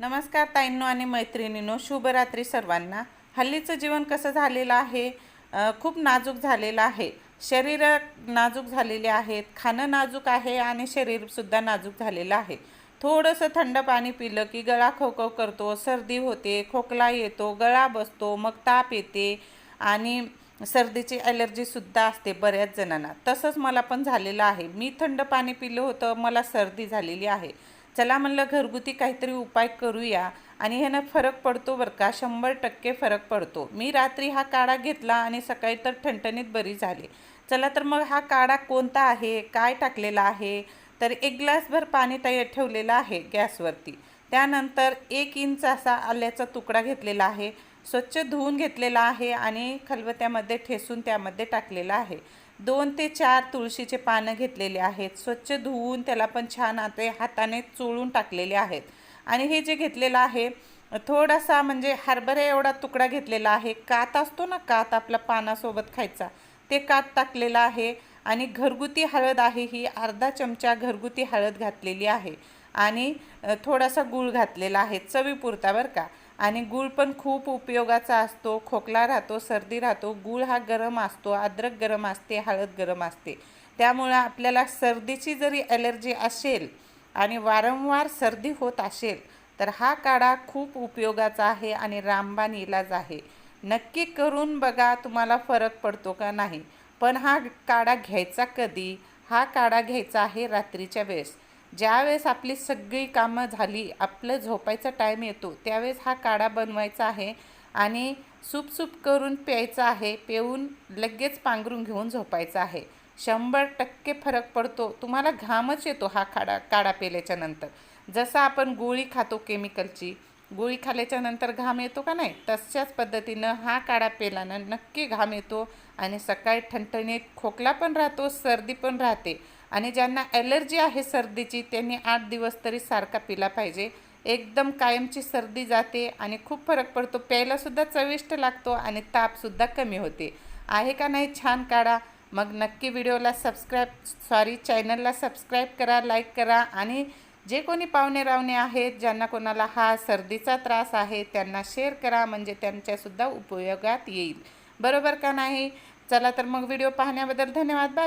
नमस्कार ताईंनो आणि मैत्रिणींनो शुभरात्री सर्वांना. हल्लीचं जीवन कसं झालेलं आहे? खूप नाजूक झालेलं आहे. शरीर नाजूक झालेले आहेत खाणं नाजूक आहे आणि शरीरसुद्धा नाजूक झालेलं आहे. थोडंसं थंड पाणी पिलं की गळा खोकव करतो सर्दी होते खोकला येतो गळा बसतो मग ताप येते आणि सर्दीची ॲलर्जीसुद्धा असते बऱ्याच जणांना. तसंच मला पण झालेलं आहे. मी थंड पाणी पिलं होतं मला सर्दी झालेली आहे. चला म्हणलं घरगुती काहीतरी उपाय करूया. आणि ह्यानं फरक पडतो बरं का शंभर टक्के फरक पडतो. मी रात्री हा काढा घेतला आणि सकाळी तर ठणठणीत बरी झाली. चला तर मग हा काढा कोणता आहे काय टाकलेला आहे? तर एक ग्लासभर पाणी तयार ठेवलेलं आहे गॅसवरती. त्यानंतर एक इंच असा आल्याचा तुकडा घेतलेला आहे. स्वच्छ धुवून घेतलेला आहे आणि खलबत्यामध्ये ठेसून त्यामध्ये टाकलेला आहे. दोन ते चार तुळशीचे पानं घेतलेले आहेत. स्वच्छ धुवून त्याला पण छान आता हाताने चोळून टाकलेले आहेत. आणि हे जे घेतलेलं आहे थोडासा म्हणजे हरभरा एवढा तुकडा घेतलेला आहे. कात असतो ना कात आपला पानासोबत खायचा ते कात टाकलेलं आहे. आणि घरगुती हळद आहे ही अर्धा चमचा घरगुती हळद घातलेली आहे. आणि थोडासा गूळ घातलेला आहे चवीपुरता बरं का. आणि गूळ पण खूप उपयोगाचा असतो. खोकला राहतो सर्दी राहतो गूळ हा गरम असतो अद्रक गरम असते हळद गरम असते. त्यामुळं आपल्याला सर्दीची जरी ॲलर्जी असेल आणि वारंवार सर्दी होत असेल तर हा काढा खूप उपयोगाचा आहे आणि रामबाण इलाज आहे. नक्की करून बघा तुम्हाला फरक पडतो का नाही. पण हा काढा घ्यायचा कधी? हा काढा घ्यायचा आहे रात्रीच्या वेळेस. ज्यावेळेस आपली सगळी कामं झाली आपलं झोपायचा टाईम येतो त्यावेळेस हा काढा बनवायचा आहे आणि सूप सूप करून प्यायचा आहे पेऊन लगेच पांघरून घेऊन झोपायचं आहे. शंभर टक्के फरक पडतो. तुम्हाला घामच येतो हा काढा काढा पेल्याच्या नंतर. जसं आपण गोळी खातो केमिकलची गोळी खाल्याच्या नंतर घाम येतो का नाही? तशाच पद्धतीनं हा काढा पेल्यानं नक्की घाम येतो आणि सकाळी ठणठणीत खोकला पण राहतो सर्दी पण राहते. आणि ज्यांना ॲलर्जी आहे सर्दीची त्यांनी आठ दिवस तरी सारखा पिला पाहिजे. एकदम कायमची सर्दी जाते आणि खूप फरक पडतो. प्यायलासुद्धा चविष्ट लागतो आणि तापसुद्धा कमी होते. आहे का नाही छान काढा. मग नक्की व्हिडिओला सबस्क्राईब सॉरी चॅनलला सबस्क्राईब करा लाईक करा आणि जे कोणी पाहुणे रावणे आहेत ज्यांना कोणाला हा सर्दीचा त्रास आहे त्यांना शेअर करा म्हणजे त्यांच्यासुद्धा उपयोगात येईल. बरोबर का नाही? चला तर मग व्हिडिओ पाहण्याबद्दल धन्यवाद. बाय